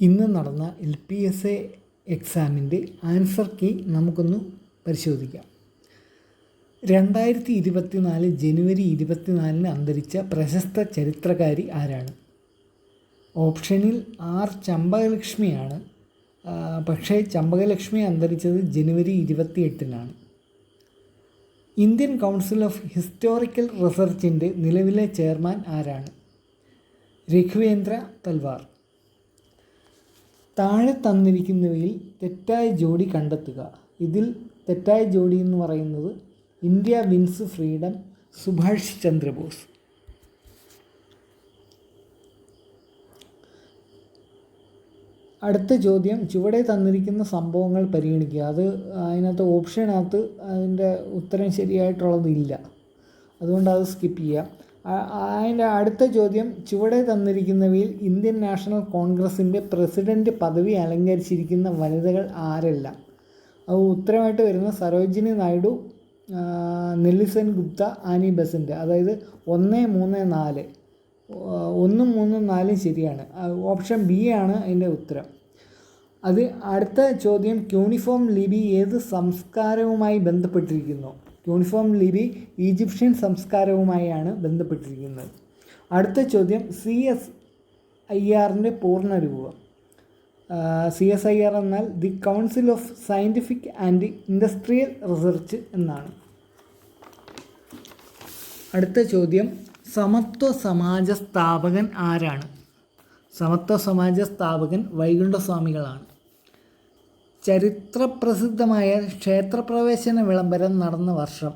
ഇന്ന് നടന്ന L P S A എക്സാമിന്റെ ആൻസർ കീ നമുക്കൊന്ന് പരിശോധിക്കാം. രണ്ടായിരത്തി ഇരുപത്തി നാല് ജനുവരി ഇരുപത്തിനാലിന് അന്തരിച്ച പ്രശസ്ത ചരിത്രകാരി ആരാണ്? ഓപ്ഷനിൽ ആർ ചമ്പകലക്ഷ്മിയാണ്. പക്ഷേ ചമ്പകലക്ഷ്മി അന്തരിച്ചത് ജനുവരി ഇരുപത്തിയെട്ടിനാണ്. ഇന്ത്യൻ കൗൺസിൽ ഓഫ് ഹിസ്റ്റോറിക്കൽ റിസർച്ചിന്റെ നിലവിലെ ചെയർമാൻ ആരാണ്? രഘുവേന്ദ്ര തൽവാർ. താഴെ തന്നിരിക്കുന്നവയിൽ തെറ്റായ ജോഡി കണ്ടെത്തുക. ഇതിൽ തെറ്റായ ജോഡി എന്ന് പറയുന്നത് India wins freedom Subhash Chandrabose. അടുത്ത ചോദ്യം ചുവടെ തന്നിരിക്കുന്ന സംഭവങ്ങൾ പരിഗണിക്കുക. അത് അതിനകത്ത് ഓപ്ഷനകത്ത് അതിന്റെ ഉത്തരം ശരിയായിട്ടുള്ളതില്ല. അതുകൊണ്ട് അത് സ്കിപ്പ് ചെയ്യാം. അതിന്റെ അടുത്ത ചോദ്യം ചുവടെ തന്നിരിക്കുന്നവയിൽ ഇന്ത്യൻ നാഷണൽ കോൺഗ്രസിന്റെ പ്രസിഡന്റ് പദവി അലങ്കരിച്ചിരിക്കുന്ന വനിതകൾ ആരെല്ലാം? അത് ഉത്തരമായിട്ട് വരുന്ന സരോജിനി നായിഡു നെല്ലിസൻ ഗുപ്ത ആനി ബസന്റ്. അതായത് ഒന്ന് മൂന്ന് നാല്. ഒന്നും മൂന്നും നാലും ശരിയാണ്. ഓപ്ഷൻ ബി ആണ് അതിന്റെ ഉത്തരം. അത് അടുത്ത ചോദ്യം ക്യൂണിഫോം ലിപി ഏത് സംസ്കാരവുമായി ബന്ധപ്പെട്ടിരിക്കുന്നു? ക്യൂണിഫോം ലിപി ഈജിപ്ഷ്യൻ സംസ്കാരവുമായാണ് ബന്ധപ്പെട്ടിരിക്കുന്നത്. അടുത്ത ചോദ്യം സി എസ് ഐ ആറിന്റെ പൂർണരൂപം. സി എസ് ഐ ആർ എന്നാൽ the council of scientific and industrial research എന്നാണ്. അടുത്ത ചോദ്യം സമത്വ സമാജ സ്ഥാപകൻ ആരാണ്? സമത്വ സമാജ സ്ഥാപകൻ വൈകുണ്ഠസ്വാമികളാണ്. ചരിത്രപ്രസിദ്ധമായ ക്ഷേത്രപ്രവേശന വിളംബരം നടന്ന വർഷം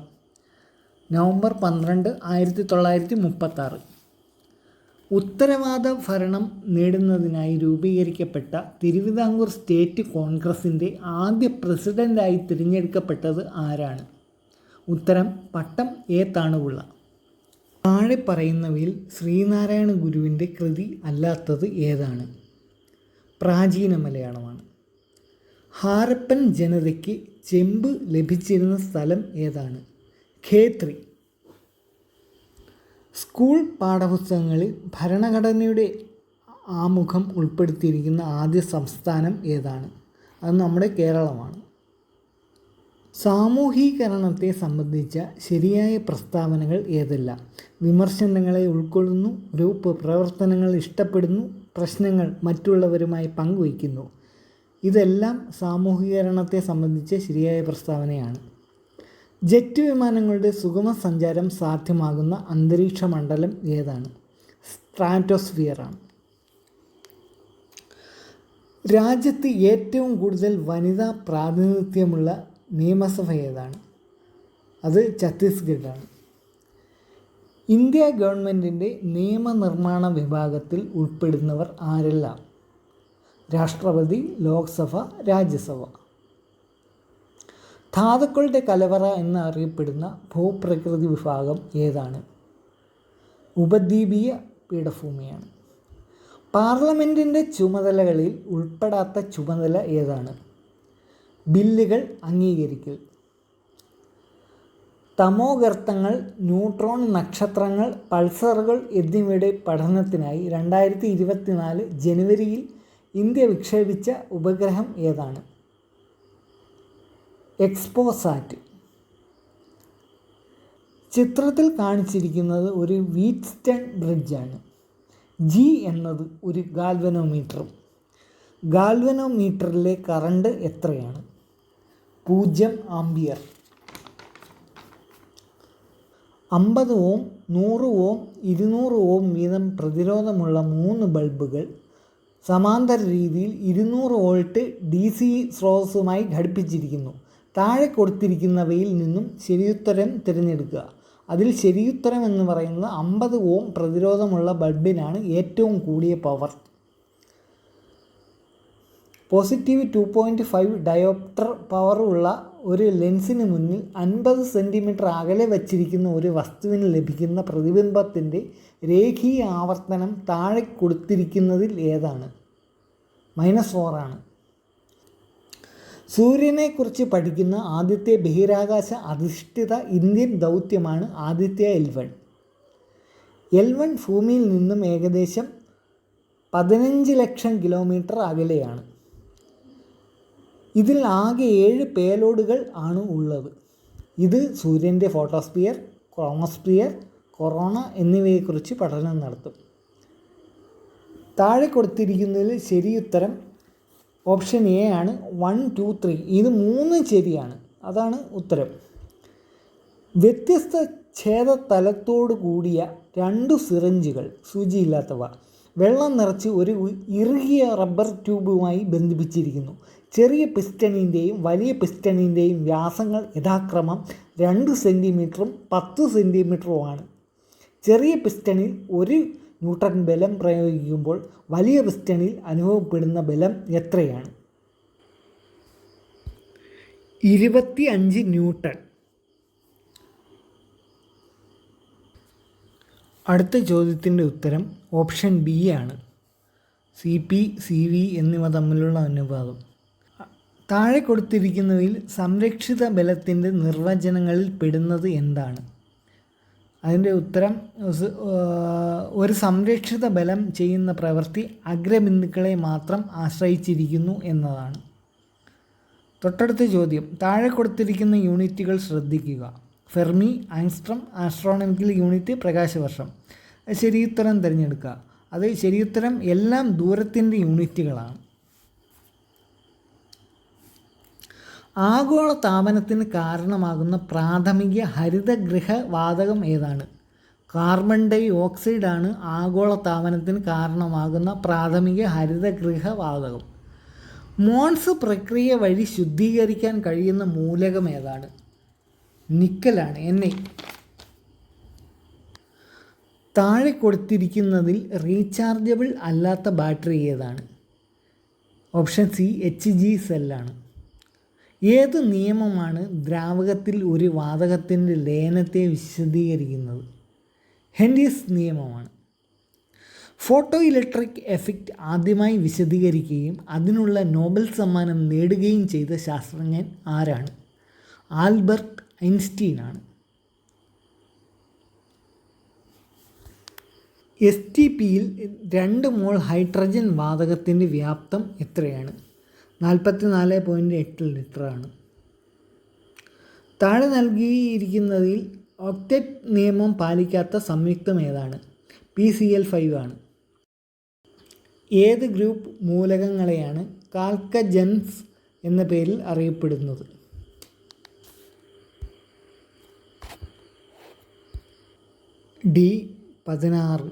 നവംബർ പന്ത്രണ്ട് ആയിരത്തി തൊള്ളായിരത്തി മുപ്പത്താറ് ഉത്തരവാദ ഭരണം നേടുന്നതിനായി രൂപീകരിക്കപ്പെട്ട തിരുവിതാംകൂർ സ്റ്റേറ്റ് കോൺഗ്രസിന്റെ ആദ്യ പ്രസിഡന്റായി തിരഞ്ഞെടുക്കപ്പെട്ടത് ആരാണ്? ഉത്തരം പട്ടം എ താണുപിള്ള. താഴെ പറയുന്നവയിൽ ശ്രീനാരായണ ഗുരുവിന്റെ കൃതി അല്ലാത്തത് ഏതാണ്? പ്രാചീന മലയാളമാണ്. ഹാരപ്പൻ ജനതയ്ക്ക് ചെമ്പ് ലഭിച്ചിരുന്ന സ്ഥലം ഏതാണ്? ഖേത്രി. സ്കൂൾ പാഠപുസ്തകങ്ങളിൽ ഭരണഘടനയുടെ ആമുഖം ഉൾപ്പെടുത്തിയിരിക്കുന്ന ആദ്യ സംസ്ഥാനം ഏതാണ്? അത് നമ്മുടെ കേരളമാണ്. സാമൂഹീകരണത്തെ സംബന്ധിച്ച ശരിയായ പ്രസ്താവനകൾ ഏതെല്ലാം? വിമർശനങ്ങളെ ഉൾക്കൊള്ളുന്നു ഗ്രൂപ്പ് പ്രവർത്തനങ്ങൾ ഇഷ്ടപ്പെടുന്നു പ്രശ്നങ്ങൾ മറ്റുള്ളവരുമായി പങ്കുവയ്ക്കുന്നു. ഇതെല്ലാം സാമൂഹികരണത്തെ സംബന്ധിച്ച് ശരിയായ പ്രസ്താവനയാണ്. ജെറ്റ് വിമാനങ്ങളുടെ സുഗമ സഞ്ചാരം സാധ്യമാകുന്ന അന്തരീക്ഷ മണ്ഡലം ഏതാണ്? സ്ട്രാറ്റോസ്ഫിയറാണ്. രാജ്യത്ത് ഏറ്റവും കൂടുതൽ വനിതാ പ്രാതിനിധ്യമുള്ള നിയമസഭ ഏതാണ്? അത് ഛത്തീസ്ഗഡാണ് ഇന്ത്യ ഗവൺമെന്റിന്റെ നിയമനിർമ്മാണ വിഭാഗത്തിൽ ഉൾപ്പെടുന്നവർ ആരെല്ലാം? രാഷ്ട്രപതി ലോക്സഭ രാജ്യസഭ. ധാതുക്കളുടെ കലവറ എന്നറിയപ്പെടുന്ന ഭൂപ്രകൃതി വിഭാഗം ഏതാണ്? ഉപദ്വീപീയ പീഠഭൂമിയാണ്. പാർലമെന്റിന്റെ ചുമതലകളിൽ ഉൾപ്പെടാത്ത ചുമതല ഏതാണ്? ബില്ലുകൾ അംഗീകരിക്കൽ. തമോഗർത്തങ്ങൾ ന്യൂട്രോൺ നക്ഷത്രങ്ങൾ പൾസറുകൾ എന്നിവയുടെ പഠനത്തിനായി രണ്ടായിരത്തി ഇരുപത്തിനാല് ജനുവരിയിൽ ഇന്ത്യ വിക്ഷേപിച്ച ഉപഗ്രഹം ഏതാണ്? എക്സ്പോസാറ്റ്. ചിത്രത്തിൽ കാണിച്ചിരിക്കുന്നത് ഒരു വീറ്റ്സ്റ്റൺ ബ്രിഡ്ജാണ്. ജി എന്നത് ഒരു ഗാൽവനോമീറ്ററും. ഗാൽവനോമീറ്ററിലെ കറണ്ട് എത്രയാണ്? പൂജ്യം ആംബിയർ അമ്പത് ഓം നൂറ് ഓം ഇരുന്നൂറ് ഓം വീതം പ്രതിരോധമുള്ള മൂന്ന് ബൾബുകൾ സമാന്തര രീതിയിൽ ഇരുന്നൂറ് വോൾട്ട് ഡി സി സ്രോതസ്സുമായി ഘടിപ്പിച്ചിരിക്കുന്നു. താഴെ കൊടുത്തിരിക്കുന്നവയിൽ നിന്നും ശരിയുത്തരം തിരഞ്ഞെടുക്കുക. അതിൽ ശരിയുത്തരം എന്ന് പറയുന്നത് അമ്പത് ഓം പ്രതിരോധമുള്ള ബൾബിനാണ് ഏറ്റവും കൂടിയ power. Positive two point five dioptre പവറുള്ള ഒരു ലെൻസിന് മുന്നിൽ അൻപത് സെന്റിമീറ്റർ അകലെ വച്ചിരിക്കുന്ന ഒരു വസ്തുവിന് ലഭിക്കുന്ന പ്രതിബിംബത്തിന്റെ രേഖീയ ആവർത്തനം താഴെ കൊടുത്തിരിക്കുന്നതിൽ ഏതാണ്? മൈനസ് ഫോറാണ് സൂര്യനെക്കുറിച്ച് പഠിക്കുന്ന ആദ്യത്തെ ബഹിരാകാശ അധിഷ്ഠിത ഇന്ത്യൻ ദൗത്യമാണ് Aditya L one. L one ഭൂമിയിൽ നിന്നും ഏകദേശം പതിനഞ്ച് ലക്ഷം കിലോമീറ്റർ അകലെയാണ്. ഇതിൽ ആകെ ഏഴ് പേലോഡുകൾ ആണ് ഉള്ളത്. ഇത് സൂര്യന്റെ ഫോട്ടോസ്പിയർ ക്രോമോസ്പിയർ കൊറോണ എന്നിവയെക്കുറിച്ച് പഠനം നടത്തും. താഴെ കൊടുത്തിരിക്കുന്നതിൽ ശരിയുത്തരം ഓപ്ഷൻ എ ആണ് വൺ ടു ത്രീ. ഇത് മൂന്ന് ശരിയാണ്. അതാണ് ഉത്തരം. വ്യത്യസ്ത ഛേദ തലത്തോടു കൂടിയ രണ്ട് സിറിഞ്ചുകൾ സൂചിയില്ലാത്തവ. വെള്ളം നിറച്ച് ഒരു ഇറുകിയ റബ്ബർ ട്യൂബുമായി ബന്ധിപ്പിച്ചിരിക്കുന്നു. ചെറിയ പിസ്റ്റണിന്റെയും വലിയ പിസ്റ്റണിന്റെയും വ്യാസങ്ങൾ യഥാക്രമം രണ്ട് സെന്റിമീറ്ററും പത്ത് സെന്റിമീറ്ററുമാണ് ചെറിയ പിസ്റ്റണിൽ ഒരു ന്യൂട്ടൺ ബലം പ്രയോഗിക്കുമ്പോൾ വലിയ പിസ്റ്റണിൽ അനുഭവപ്പെടുന്ന ബലം എത്രയാണ്? ഇരുപത്തി അഞ്ച് ന്യൂട്ടൺ. അടുത്ത ചോദ്യത്തിന്റെ ഉത്തരം ഓപ്ഷൻ ബി ആണ്. സി പി സി വി എന്നിവ തമ്മിലുള്ള അനുപാതം. താഴെ കൊടുത്തിരിക്കുന്നവയിൽ സംരക്ഷിത ബലത്തിന്റെ നിർവചനങ്ങളിൽ പെടുന്നത് എന്താണ്? അതിന്റെ ഉത്തരം ഒരു സംരക്ഷിത ബലം ചെയ്യുന്ന പ്രവൃത്തി അഗ്രബിന്ദുക്കളെ മാത്രം ആശ്രയിച്ചിരിക്കുന്നു എന്നതാണ്. തൊട്ടടുത്ത ചോദ്യം താഴെ കൊടുത്തിരിക്കുന്ന യൂണിറ്റുകൾ ശ്രദ്ധിക്കുക. ഫെർമി ആങ്സ്ട്രം ആസ്ട്രോണമിക്കൽ യൂണിറ്റ് പ്രകാശവർഷം. ശരിയുത്തരം തിരഞ്ഞെടുക്കുക. അത് ശരിയുത്തരം എല്ലാം ദൂരത്തിന്റെ യൂണിറ്റുകളാണ്. ആഗോള താപനത്തിന് കാരണമാകുന്ന പ്രാഥമിക ഹരിതഗൃഹ വാതകം ഏതാണ്? കാർബൺ ഡൈ ഓക്സൈഡാണ് ആഗോള താപനത്തിന് കാരണമാകുന്ന പ്രാഥമിക ഹരിതഗൃഹ വാതകം മോൺസ് പ്രക്രിയ വഴി ശുദ്ധീകരിക്കാൻ കഴിയുന്ന മൂലകം ഏതാണ്? നിക്കലാണ് എൻ ഐ താഴെ കൊടുത്തിരിക്കുന്നതിൽ റീചാർജബിൾ അല്ലാത്ത ബാറ്ററി ഏതാണ്? ഓപ്ഷൻ സി എച്ച് ജി സെല്ലാണ് ഏത് നിയമമാണ് ദ്രാവകത്തിൽ ഒരു വാതകത്തിന്റെ ലയനത്തെ വിശദീകരിക്കുന്നത്? ഹെൻഡീസ് നിയമമാണ്. ഫോട്ടോ ഇലക്ട്രിക് എഫക്റ്റ് ആദ്യമായി വിശദീകരിക്കുകയും അതിനുള്ള നോബൽ സമ്മാനം നേടുകയും ചെയ്ത ശാസ്ത്രജ്ഞൻ ആരാണ്? ആൽബർട്ട് ഐൻസ്റ്റീൻ ആണ് എസ് ടി പിയിൽ രണ്ട് മോൾ ഹൈഡ്രജൻ വാതകത്തിന്റെ വ്യാപ്തം എത്രയാണ്? നാൽപ്പത്തി നാല് പോയിന്റ് എട്ട് ലിറ്ററാണ്. താഴെ നൽകിയിരിക്കുന്നതിൽ ഒക്ടറ്റ് നിയമം പാലിക്കാത്ത സംയുക്തം ഏതാണ്? പി സി എൽ ഫൈവ് ആണ്. ഏത് ഗ്രൂപ്പ് മൂലകങ്ങളെയാണ് കാൽക്കജൻസ് എന്ന പേരിൽ അറിയപ്പെടുന്നത്? ഡി പതിനാറ്.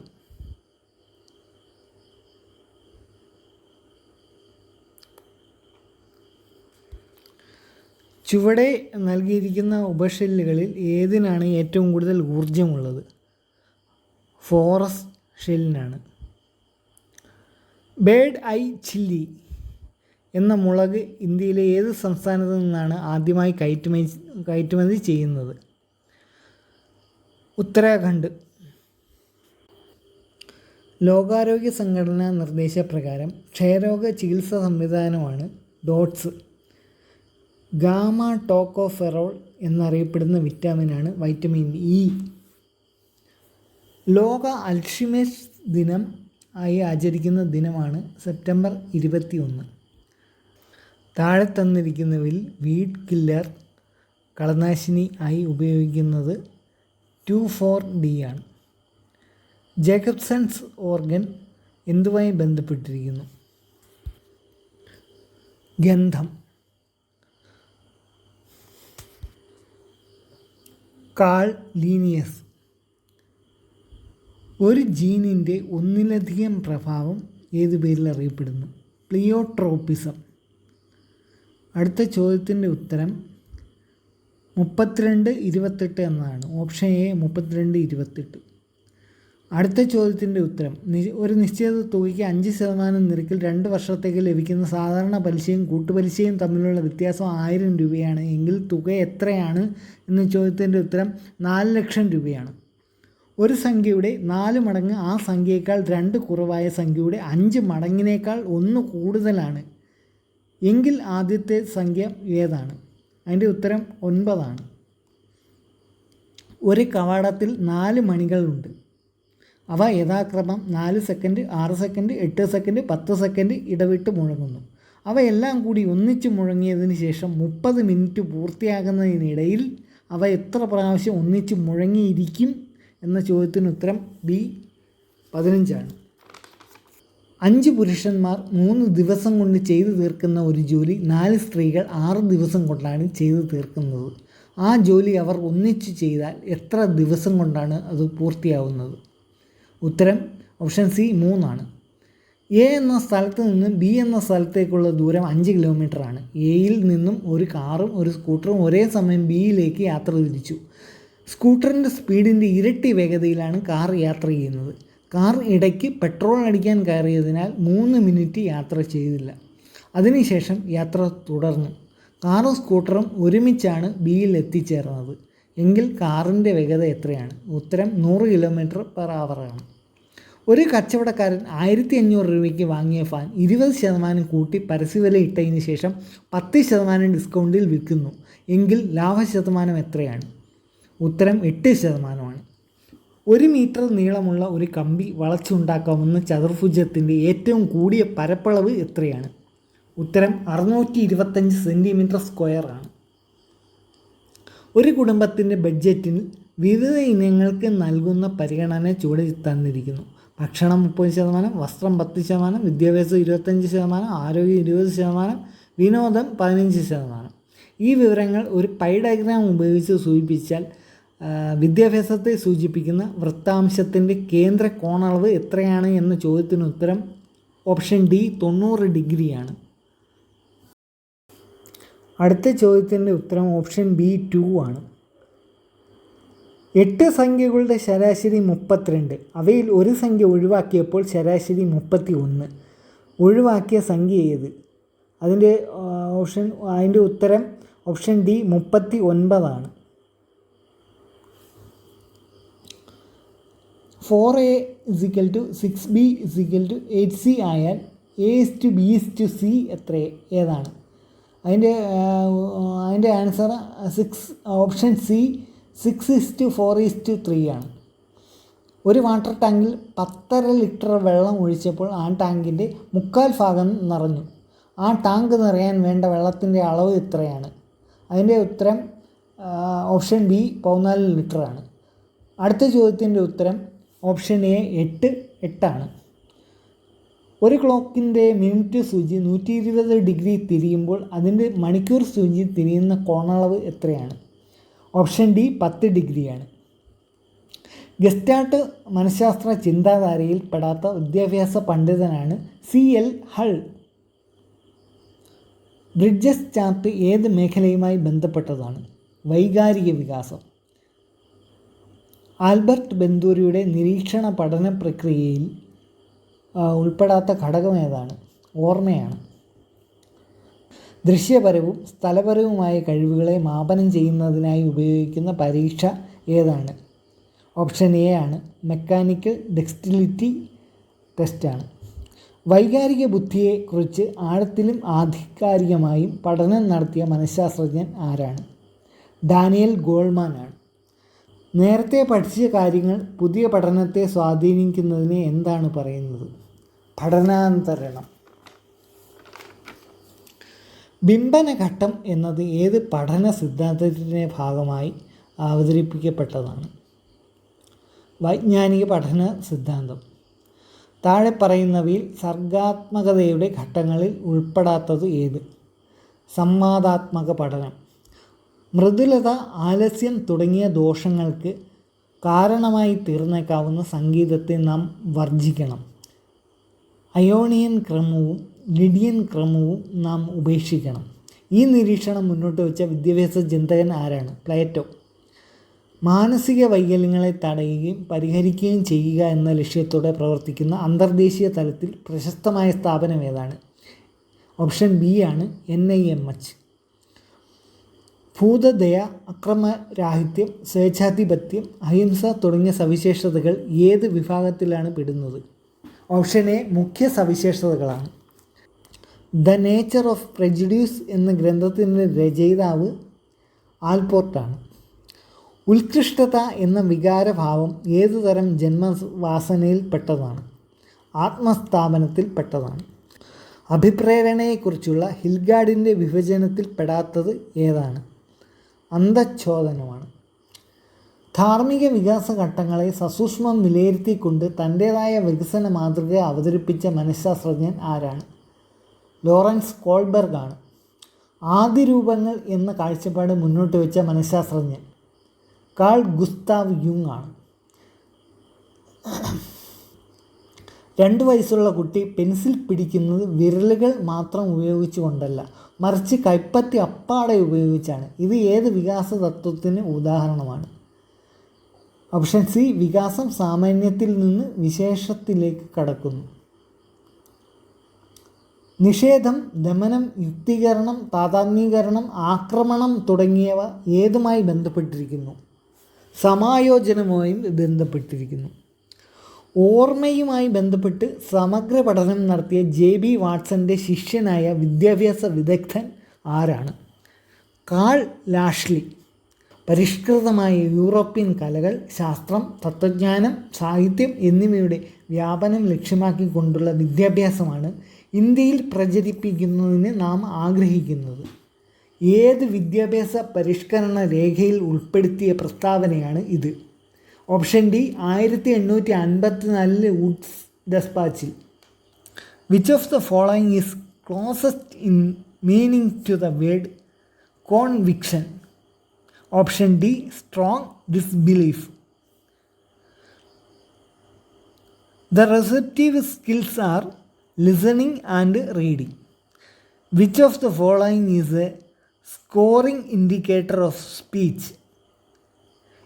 ചുവടെ നൽകിയിരിക്കുന്ന ഉപഷെല്ലുകളിൽ ഏതിനാണ് ഏറ്റവും കൂടുതൽ ഊർജമുള്ളത് ഫോറസ്റ്റ് ഷെല്ലിനാണ്. ബേഡ് ഐ ചില്ലി എന്ന മുളക് ഇന്ത്യയിലെ ഏത് സംസ്ഥാനത്തു നിന്നാണ് ആദ്യമായി കയറ്റുമതി കയറ്റുമതി ചെയ്യുന്നത്? ഉത്തരാഖണ്ഡ്. ലോകാരോഗ്യ സംഘടനാ നിർദ്ദേശപ്രകാരം ക്ഷയരോഗ ചികിത്സാ സംവിധാനമാണ് ഡോട്ട്സ്. ഗാമ ടോക്കോഫെറോൾ എന്നറിയപ്പെടുന്ന വിറ്റാമിനാണ് വൈറ്റമിൻ ഇ. ലോക അൽഷിമേഴ്സ് ദിനം ആയി ആചരിക്കുന്ന ദിനമാണ് സെപ്റ്റംബർ ഇരുപത്തി ഒന്ന് താഴെ തന്നിരിക്കുന്നവയിൽ വീഡ് കില്ലർ കളനാശിനി ആയി ഉപയോഗിക്കുന്നത് ടു ഫോർ ഡി ആണ്. ജേക്കബ്സൺസ് ഓർഗൻ എന്തുമായി ബന്ധപ്പെട്ടിരിക്കുന്നു? ഗന്ധം. Carl Linnaeus. ഒരു ജീനിന്റെ ഒന്നിലധികം പ്രഭാവം ഏത് പേരിൽ അറിയപ്പെടുന്നു? പ്ലിയോട്രോപ്പിസം. അടുത്ത ചോദ്യത്തിന്റെ ഉത്തരം മുപ്പത്തിരണ്ട് ഇരുപത്തെട്ട് എന്നതാണ്. ഓപ്ഷൻ എ മുപ്പത്തിരണ്ട് ഇരുപത്തെട്ട്. അടുത്ത ചോദ്യത്തിന്റെ ഉത്തരം. ഒരു നിശ്ചിത തുകയ്ക്ക് അഞ്ച് ശതമാനം നിരക്കിൽ രണ്ട് വർഷത്തേക്ക് ലഭിക്കുന്ന സാധാരണ പലിശയും കൂട്ടുപലിശയും തമ്മിലുള്ള വ്യത്യാസം ആയിരം രൂപയാണ്. എങ്കിൽ തുക എത്രയാണ്? എന്ന ചോദ്യത്തിന്റെ ഉത്തരം നാല് ലക്ഷം രൂപയാണ്. ഒരു സംഖ്യയുടെ നാല് മടങ്ങ് ആ സംഖ്യയേക്കാൾ രണ്ട് കുറവായ സംഖ്യയുടെ അഞ്ച് മടങ്ങിനേക്കാൾ ഒന്ന് കൂടുതലാണ്. എങ്കിൽ ആദ്യത്തെ സംഖ്യ ഏതാണ്? അതിന്റെ ഉത്തരം ഒൻപതാണ്. ഒരു കവാടത്തിൽ നാല് മണികളുണ്ട്. അവ യഥാക്രമം നാല് സെക്കൻഡ് ആറ് സെക്കൻഡ് എട്ട് സെക്കൻഡ് പത്ത് സെക്കൻഡ് ഇടവിട്ട് മുഴങ്ങുന്നു. അവയെല്ലാം കൂടി ഒന്നിച്ച് മുഴങ്ങിയതിന് ശേഷം മുപ്പത് മിനിറ്റ് പൂർത്തിയാകുന്നതിനിടയിൽ അവ എത്ര പ്രാവശ്യം ഒന്നിച്ച് മുഴങ്ങിയിരിക്കും എന്ന ചോദ്യത്തിന് ഉത്തരം ബി പതിനഞ്ചാണ്. അഞ്ച് പുരുഷന്മാർ മൂന്ന് ദിവസം കൊണ്ട് ചെയ്തു തീർക്കുന്ന ഒരു ജോലി നാല് സ്ത്രീകൾ ആറ് ദിവസം കൊണ്ടാണ് ചെയ്തു തീർക്കുന്നത്. ആ ജോലി അവർ ഒന്നിച്ച് ചെയ്താൽ എത്ര ദിവസം കൊണ്ടാണ് അത് പൂർത്തിയാവുന്നത്? ഉത്തരം ഓപ്ഷൻ സി മൂന്നാണ്. എ എന്ന സ്ഥലത്ത് നിന്ന് ബി എന്ന സ്ഥലത്തേക്കുള്ള ദൂരം അഞ്ച് കിലോമീറ്ററാണ്. എയിൽ നിന്നും ഒരു കാറും ഒരു സ്കൂട്ടറും ഒരേ സമയം ബിയിലേക്ക് യാത്ര തിരിച്ചു. സ്കൂട്ടറിന്റെ സ്പീഡിന്റെ ഇരട്ടി വേഗതയിലാണ് കാർ യാത്ര ചെയ്യുന്നത്. കാർ ഇടയ്ക്ക് പെട്രോൾ അടിക്കാൻ കയറിയതിനാൽ മൂന്ന് മിനിറ്റ് യാത്ര ചെയ്തില്ല. അതിനുശേഷം യാത്ര തുടർന്നു. കാറും സ്കൂട്ടറും ഒരുമിച്ചാണ് ബിയിൽ എത്തിച്ചേർന്നത്. എങ്കിൽ കാറിന്റെ വേഗത എത്രയാണ്? ഉത്തരം നൂറ് കിലോമീറ്റർ പെർ അവറാണ്. ഒരു കച്ചവടക്കാരൻ ആയിരത്തി അഞ്ഞൂറ് രൂപയ്ക്ക് വാങ്ങിയ ഫാൻ ഇരുപത് ശതമാനം കൂട്ടി പരസ്യവില ഇട്ടതിന് ശേഷം പത്ത് ശതമാനം ഡിസ്കൗണ്ടിൽ വിൽക്കുന്നു. എങ്കിൽ ലാഭശതമാനം എത്രയാണ്? ഉത്തരം എട്ട് ശതമാനമാണ്. ഒരു മീറ്റർ നീളമുള്ള ഒരു കമ്പി വളച്ചുണ്ടാക്കാവുന്ന ചതുർഭുജത്തിന്റെ ഏറ്റവും കൂടിയ പരപ്പളവ് എത്രയാണ്? ഉത്തരം അറുന്നൂറ്റി ഇരുപത്തഞ്ച് സെന്റിമീറ്റർ സ്ക്വയർ ആണ്. ഒരു കുടുംബത്തിന്റെ ബഡ്ജറ്റിൽ വിവിധ ഇനങ്ങൾക്ക് നൽകുന്ന പരിഗണന ചുവടെ തന്നിരിക്കുന്നു. ഭക്ഷണം മുപ്പത് ശതമാനം വസ്ത്രം പത്ത് ശതമാനം വിദ്യാഭ്യാസം ഇരുപത്തഞ്ച് ശതമാനം ആരോഗ്യം ഇരുപത് ശതമാനം വിനോദം പതിനഞ്ച് ശതമാനം. ഈ വിവരങ്ങൾ ഒരു പൈ ഡയഗ്രാം ഉപയോഗിച്ച് സൂചിപ്പിച്ചാൽ വിദ്യാഭ്യാസത്തെ സൂചിപ്പിക്കുന്ന വൃത്താംശത്തിന്റെ കേന്ദ്ര കോണളവ് എത്രയാണ് എന്ന ചോദ്യത്തിന് ഉത്തരം ഓപ്ഷൻ ഡി തൊണ്ണൂറ് ഡിഗ്രിയാണ്. അടുത്ത ചോദ്യത്തിന്റെ ഉത്തരം ഓപ്ഷൻ ബി ടു ആണ്. എട്ട് സംഖ്യകളുടെ ശരാശരി മുപ്പത്തിരണ്ട്. അവയിൽ ഒരു സംഖ്യ ഒഴിവാക്കിയപ്പോൾ ശരാശരി മുപ്പത്തി ഒന്ന് ഒഴിവാക്കിയ സംഖ്യ ഏത്? അതിന്റെ ഓപ്ഷൻ അതിന്റെ ഉത്തരം ഓപ്ഷൻ ഡി മുപ്പത്തി ഒൻപതാണ് four A is equal to six B is equal to eight C ആയാൽ A is to B is to C എത്ര? ഏതാണ്? അതിന്റെ അതിന്റെ answer six option C six is to four is to three ആണ്. ഒരു water ടാങ്കിൽ പത്തര litre വെള്ളം ഒഴിച്ചപ്പോൾ ആ ടാങ്കിന്റെ മുക്കാൽ ഭാഗം നിറഞ്ഞു. ആ ടാങ്ക് നിറയാൻ വേണ്ട വെള്ളത്തിന്റെ അളവ് എത്രയാണ് അതിന്റെ ഉത്തരം ഓപ്ഷൻ ബി പതിനാല് ലിറ്ററാണ് അടുത്ത ചോദ്യത്തിന്റെ ഉത്തരം ഓപ്ഷൻ എ എട്ട് എട്ടാണ്. ഒരു ക്ലോക്കിന്റെ മിനിറ്റ് സൂചി നൂറ്റി ഇരുപത് ഡിഗ്രി തിരിയുമ്പോൾ അതിന്റെ മണിക്കൂർ സൂചി തിരിയുന്ന കോണളവ് എത്രയാണ്? ഓപ്ഷൻ ഡി പത്ത് ഡിഗ്രിയാണ്. ഗസ്റ്റാർട്ട് മനഃശാസ്ത്ര ചിന്താധാരയിൽ പെടാത്ത വിദ്യാഭ്യാസ പണ്ഡിതനാണ് C L Hull. Bridges chart ഏത് മേഖലയുമായി ബന്ധപ്പെട്ടതാണ്? വൈകാരിക വികാസം ആൽബർട്ട് ബെന്തൂരിയുടെ നിരീക്ഷണ പഠന പ്രക്രിയയിൽ ഉൾപ്പെടാത്ത ഘടകം ഏതാണ്? ഓർമ്മയാണ്. ദൃശ്യപരവും സ്ഥലപരവുമായ കഴിവുകളെ മാപനം ചെയ്യുന്നതിനായി ഉപയോഗിക്കുന്ന പരീക്ഷ ഏതാണ്? ഓപ്ഷൻ എ ആണ് മെക്കാനിക്കൽ ഡെക്സ്റ്റിലിറ്റി ടെസ്റ്റാണ്. വൈകാരിക ബുദ്ധിയെക്കുറിച്ച് ആഴത്തിലും ആധികാരികമായും പഠനം നടത്തിയ മനഃശാസ്ത്രജ്ഞൻ ആരാണ്? ഡാനിയൽ ഗോൾമാൻ ആണ് നേരത്തെ പഠിച്ച കാര്യങ്ങൾ പുതിയ പഠനത്തെ സ്വാധീനിക്കുന്നതിനെ എന്താണ് പറയുന്നത്? പഠനാന്തരണം. ബിംബന ഘട്ടം എന്നത് ഏത് പഠന സിദ്ധാന്തത്തിന്റെ ഭാഗമായി അവതരിപ്പിക്കപ്പെട്ടതാണ്? വൈജ്ഞാനിക പഠന സിദ്ധാന്തം. താഴെ പറയുന്നവയിൽ സർഗാത്മകതയുടെ ഘട്ടങ്ങളിൽ ഉൾപ്പെടാത്തത് ഏത്? സംവാദാത്മക പഠനം. മൃദുലത ആലസ്യം തുടങ്ങിയ ദോഷങ്ങൾക്ക് കാരണമായി തീർന്നേക്കാവുന്ന സംഗീതത്തെ നാം വർജിക്കണം അയോണിയൻ ക്രമവും ലിഡിയൻ ക്രമവും നാം ഉപേക്ഷിക്കണം. ഈ നിരീക്ഷണം മുന്നോട്ട് വെച്ച വിദ്യാഭ്യാസ ചിന്തകൻ ആരാണ്? പ്ലേറ്റോ. മാനസിക വൈകല്യങ്ങളെ തടയുകയും പരിഹരിക്കുകയും ചെയ്യുക എന്ന ലക്ഷ്യത്തോടെ പ്രവർത്തിക്കുന്ന അന്തർദേശീയ തലത്തിൽ പ്രശസ്തമായ സ്ഥാപനം ഏതാണ്? ഓപ്ഷൻ ബി ആണ് എൻ ഐ എം എച്ച്. ഭൂതദയ അക്രമരാഹിത്യം സ്വേച്ഛാധിപത്യം അഹിംസ തുടങ്ങിയ സവിശേഷതകൾ ഏത് വിഭാഗത്തിലാണ് പെടുന്നത്? ഓപ്ഷൻ എ മുഖ്യ സവിശേഷതകളാണ്. ദ നേച്ചർ ഓഫ് പ്രജുഡ്യൂസ് എന്ന ഗ്രന്ഥത്തിന്റെ രചയിതാവ് ആൽപോർട്ടാണ് ഉത്കൃഷ്ടത എന്ന വികാരഭാവം ഏതുതരം ജന്മവാസനയിൽ പെട്ടതാണ്? ആത്മസ്ഥാപനത്തിൽ പെട്ടതാണ്. അഭിപ്രേരണയെക്കുറിച്ചുള്ള ഹിൽഗാർഡിന്റെ വിഭജനത്തിൽ പെടാത്തത് ഏതാണ്? അന്തച്ഛോദനമാണ് ധാർമ്മിക വികാസ ഘട്ടങ്ങളെ സസൂക്ഷ്മം വിലയിരുത്തിക്കൊണ്ട് തന്റേതായ വികസന മാതൃക അവതരിപ്പിച്ച മനഃശാസ്ത്രജ്ഞൻ ആരാണ്? ലോറൻസ് കോൾബർഗ് ആണ് ആദ്യ രൂപങ്ങൾ എന്ന കാഴ്ചപ്പാട് മുന്നോട്ട് വെച്ച മനഃശാസ്ത്രജ്ഞൻ. കാൾ ഗുസ്താവ് യുങ് ആണ് രണ്ട് വയസ്സുള്ള കുട്ടി പെൻസിൽ പിടിക്കുന്നത് വിരലുകൾ മാത്രം ഉപയോഗിച്ചുകൊണ്ടല്ല മറിച്ച് കൈപ്പത്തി അപ്പാടെ ഉപയോഗിച്ചാണ്. ഇത് ഏത് വികാസ തത്വത്തിന് ഉദാഹരണമാണ്? ഓപ്ഷൻ സി വികാസം സാമാന്യത്തിൽ നിന്ന് വിശേഷത്തിലേക്ക് കടക്കുന്നു. നിഷേധം ദമനം യുക്തീകരണം താതാത്മീകരണം ആക്രമണം തുടങ്ങിയവ ഏതുമായി ബന്ധപ്പെട്ടിരിക്കുന്നു? സമായോജനവുമായും ബന്ധപ്പെട്ടിരിക്കുന്നു. ഓർമ്മയുമായി ബന്ധപ്പെട്ട് സമഗ്ര പഠനം നടത്തിയ ജെ ബി വാട്സന്റെ ശിഷ്യനായ വിദ്യാഭ്യാസ വിദഗ്ധൻ ആരാണ്? Karl Lashley. പരിഷ്കൃതമായ യൂറോപ്യൻ കലകൾ ശാസ്ത്രം തത്വജ്ഞാനം സാഹിത്യം എന്നിവയുടെ വ്യാപനം ലക്ഷ്യമാക്കിക്കൊണ്ടുള്ള വിദ്യാഭ്യാസമാണ് ഇന്ത്യയിൽ പ്രചരിപ്പിക്കുന്നതിന് നാം ആഗ്രഹിക്കുന്നത്. ഏത് വിദ്യാഭ്യാസ പരിഷ്കരണ രേഖയിൽ ഉൾപ്പെടുത്തിയ പ്രസ്താവനയാണ് ഇത്? ഓപ്ഷൻ ഡി ആയിരത്തി എണ്ണൂറ്റി അൻപത്തി നാലിലെ Wood's ഡെസ്പാച്ചിൽ which of the following is closest in meaning to the word conviction option D strong disbelief The receptive skills are listening and reading. Which of the following is a scoring indicator of speech?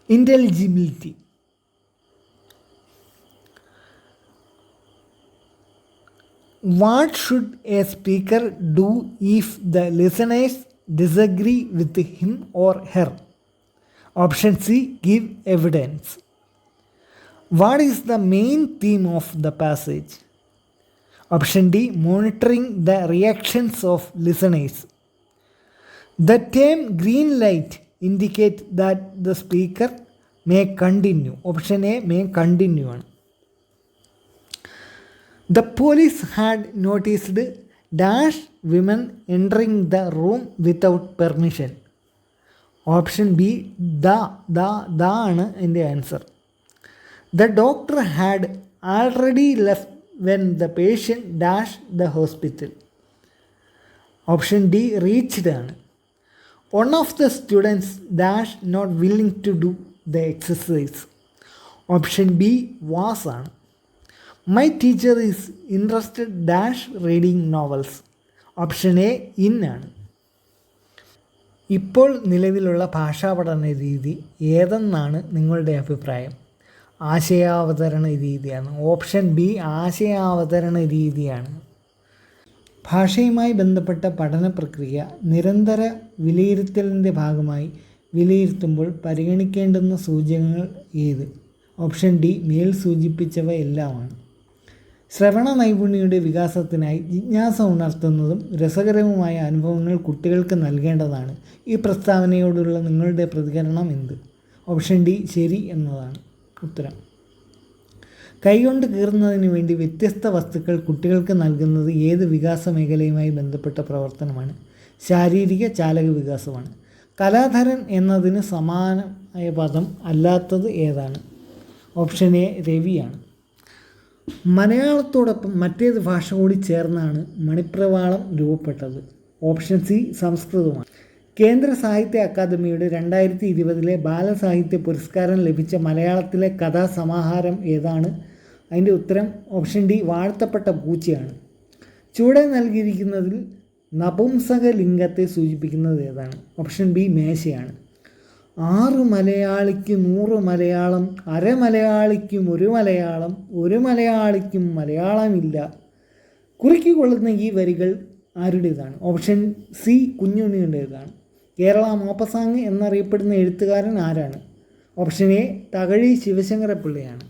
Intelligibility. What should a speaker do if the listeners disagree with him or her? Option C give evidence. What is the main theme of the passage? Option D monitoring the reactions of listeners. The term green light indicates that the speaker may continue. Option A may continue. ആണ്. Police had noticed dash women entering the room without permission. Option B the the the ആണ് എന്റെ answer the doctor had already left when the patient dash the hospital option D reached ആണ് one of the students dash not willing to do the exercise option B was ആണ് my teacher is interested dash reading novels option A in ആണ്. ഇപ്പോൾ നിലവിലുള്ള ഭാഷാ പഠന രീതി ഏതെന്നാണ് നിങ്ങളുടെ അഭിപ്രായം? ആശയാവതരണ രീതിയാണ്. ഓപ്ഷൻ ബി ആശയാവതരണ രീതിയാണ്. ഭാഷയുമായി ബന്ധപ്പെട്ട പഠന പ്രക്രിയ നിരന്തര വിലയിരുത്തലിന്റെ ഭാഗമായി വിലയിരുത്തുമ്പോൾ പരിഗണിക്കേണ്ടുന്ന സൂചകങ്ങൾ ഏത്? ഓപ്ഷൻ ഡി മേൽ സൂചിപ്പിച്ചവ എല്ലാമാണ്. ശ്രവണ നൈപുണ്യയുടെ വികാസത്തിനായി ജിജ്ഞാസ ഉണർത്തുന്നതും രസകരവുമായ അനുഭവങ്ങൾ കുട്ടികൾക്ക് നൽകേണ്ടതാണ്. ഈ പ്രസ്താവനയോടുള്ള നിങ്ങളുടെ പ്രതികരണം എന്ത്? ഓപ്ഷൻ ഡി ശരി എന്നതാണ് ഉത്തരം. കൈകൊണ്ട് കീറുന്നതിന് വേണ്ടി വ്യത്യസ്ത വസ്തുക്കൾ കുട്ടികൾക്ക് നൽകുന്നത് ഏത് വികാസ മേഖലയുമായി ബന്ധപ്പെട്ട പ്രവർത്തനമാണ്? ശാരീരിക ചാലക വികാസമാണ്. കലാധരൻ എന്നതിന് സമാനമായ പദം അല്ലാത്തത് ഏതാണ്? Option A രവിയാണ്. മലയാളത്തോടൊപ്പം മറ്റേത് ഭാഷ കൂടി ചേർന്നാണ് മണിപ്രവാളം രൂപപ്പെട്ടത്. ഓപ്ഷൻ സി സംസ്കൃതമാണ് കേന്ദ്ര സാഹിത്യ അക്കാദമിയുടെ രണ്ടായിരത്തി ഇരുപതിലെ ബാലസാഹിത്യ പുരസ്കാരം ലഭിച്ച മലയാളത്തിലെ കഥാസമാഹാരം ഏതാണ്? അതിന്റെ ഉത്തരം ഓപ്ഷൻ ഡി വാഴ്ത്തപ്പെട്ട പൂച്ചയാണ്. ചുവടെ നൽകിയിരിക്കുന്നതിൽ നപുംസക ലിംഗത്തെ സൂചിപ്പിക്കുന്നത് ഏതാണ്? ഓപ്ഷൻ ബി മേശയാണ്. ആറ് മലയാളിക്ക് നൂറ് മലയാളം അര മലയാളിക്കും ഒരു മലയാളം ഒരു മലയാളിക്കും മലയാളമില്ല. കുറിക്കൊള്ളുന്ന ഈ വരികൾ ആരുടേതാണ്? ഓപ്ഷൻ സി കുഞ്ഞുണ്ണിയുടേതാണ്. കേരള മോപ്പസാങ് എന്നറിയപ്പെടുന്ന എഴുത്തുകാരൻ ആരാണ്? Option A Thakazhi ശിവശങ്കരപ്പിള്ളയാണ്.